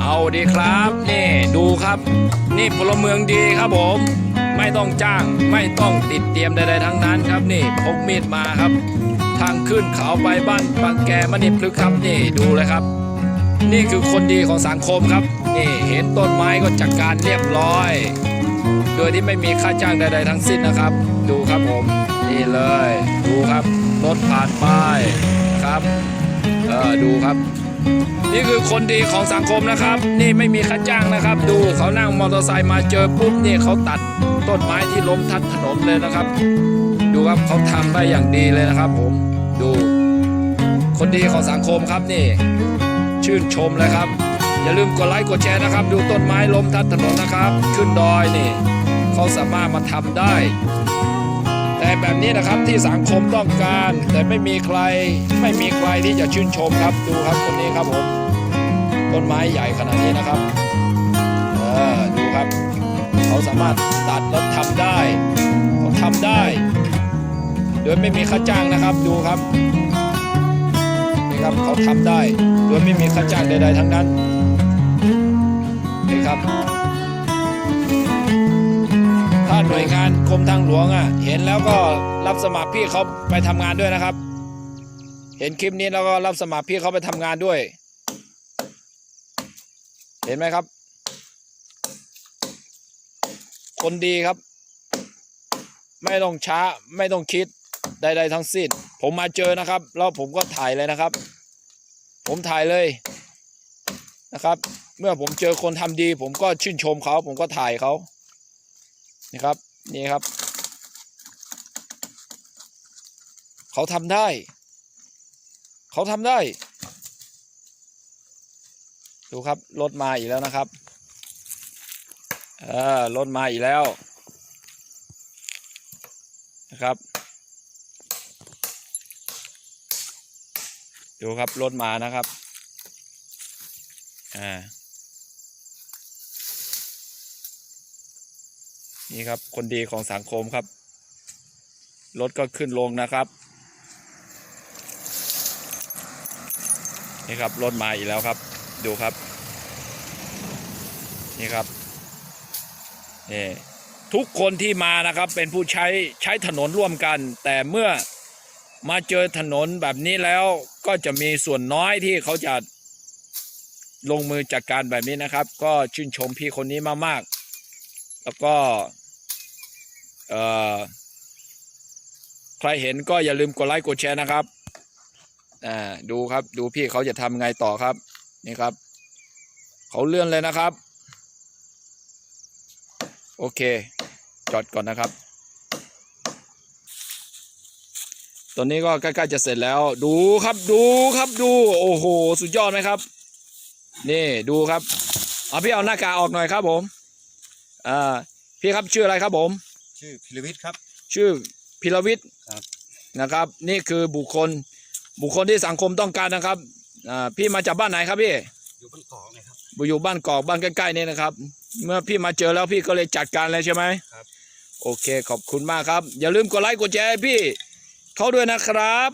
เอาดีครับนี่ดูครับ นี่พลเมืองดีครับผม ไม่ต้องจ้างไม่ต้องติดเตรียมใดๆทั้งนั้นครับนี่พกมีดมาครับ ทางขึ้นเขาไปบ้านบางแกมณีพลึกครับนี่ดูเลยครับ นี่คือคนดีของสังคมครับนี่เห็นต้นไม้ก็จัดการเรียบร้อย โดยที่ไม่มีค่าจ้างใดๆทั้งสิ้นนะครับ ดูครับผมนี่เลย ดูครับรถผ่านไปครับเออดูครับ นี่คือคนดีของสังคมนะครับ นี่ไม่มีค่าจ้างนะครับ ดูเขานั่งมอเตอร์ไซค์มาเจอปุ๊บนี่เขาตัดต้นไม้ที่ล้มทับถนนเลยนะครับ ดูครับเขาทำได้อย่างดีเลยนะครับ ผมดู คนดีของสังคมครับนี่ ชื่นชมเลยครับ อย่าลืมกดไลค์กดแชร์นะครับ ดูต้นไม้ล้มทับถนนนะครับ ขึ้นดอยนี่เขาสามารถมาทำได้ แต่แบบนี้นะครับที่สังคมต้องการ แต่ไม่มีใครไม่มีใครที่จะชื่นชมครับดูครับคนนี้ครับผมต้นไม้ใหญ่ขนาดนี้นะครับเออดูครับ เขาสามารถตัดแล้วทำได้เขาทำได้ โดยไม่มีค่าจ้างนะครับดูครับนี่ครับเขาทำได้ โดยไม่มีค่าจ้างใดๆทั้งนั้นนี่ครับ น่วยงานกรมทางหลวงอะ เห็นแล้วก็รับสมัครพี่เขาไปทำงานด้วยนะครับ เห็นคลิปนี้แล้วก็รับสมัครพี่เขาไปทำงานด้วย เห็นไหมครับ คนดีครับ ไม่ต้องช้าไม่ต้องคิดใดๆทั้งสิ้น ผมมาเจอนะครับ แล้วผมก็ถ่ายเลยนะครับ ผมถ่ายเลยนะครับ เมื่อผมเจอคนทำดี ผมก็ชื่นชมเขา ผมก็ถ่ายเขานี่ครับ นี่ครับ เขาทำได้ เขาทำได้ ดูครับรถมาอีกแล้วนะครับเออรถมาอีกแล้วนะครับ ดูครับรถมานะครับอ่า นี่ครับ คนดีของสังคมครับ รถก็ขึ้นลงนะครับ นี่ครับรถมาอีกแล้วครับ ดูครับ นี่ครับนี่ทุกคนที่มานะครับเป็นผู้ใช้ใช้ถนนร่วมกัน แต่เมื่อมาเจอถนนแบบนี้แล้วก็จะมีส่วนน้อยที่เขาจะลงมือจัดการแบบนี้นะครับ ก็ชื่นชมพี่คนนี้มากๆ แล้วก็ ใครเห็นก็อย่าลืมกดไลค์กดแชร์นะครับอ่าดูครับดูพี่เขาจะทำไงต่อครับ นี่ครับ เขาเลื่อนเลยนะครับ โอเค จอดก่อนนะครับตอนนี้ก็ใกล้ๆจะเสร็จแล้ว ดูครับดูครับดู โอ้โห สุดยอดไหมครับ นี่ดูครับ เอาพี่เอาหน้ากากออกหน่อยครับผม อ่า พี่ครับชื่ออะไรครับผม ชื่อพิรวิทย์ครับ ชื่อพิรวิทย์ครับนะครับ นี่คือบุคคลบุคคลที่สังคมต้องการนะครับอ่าพี่มาจากบ้านไหนครับพี่อยู่บนเกาะไงครับอยู่บ้านกอกบ้านใกล้ๆนี่นะครับ เมื่อพี่มาเจอแล้วพี่ก็เลยจัดการเลยใช่ไหมครับโอเคขอบคุณมากครับ อย่าลืมกดไลค์กดแชร์ให้พี่เขาด้วยนะครับ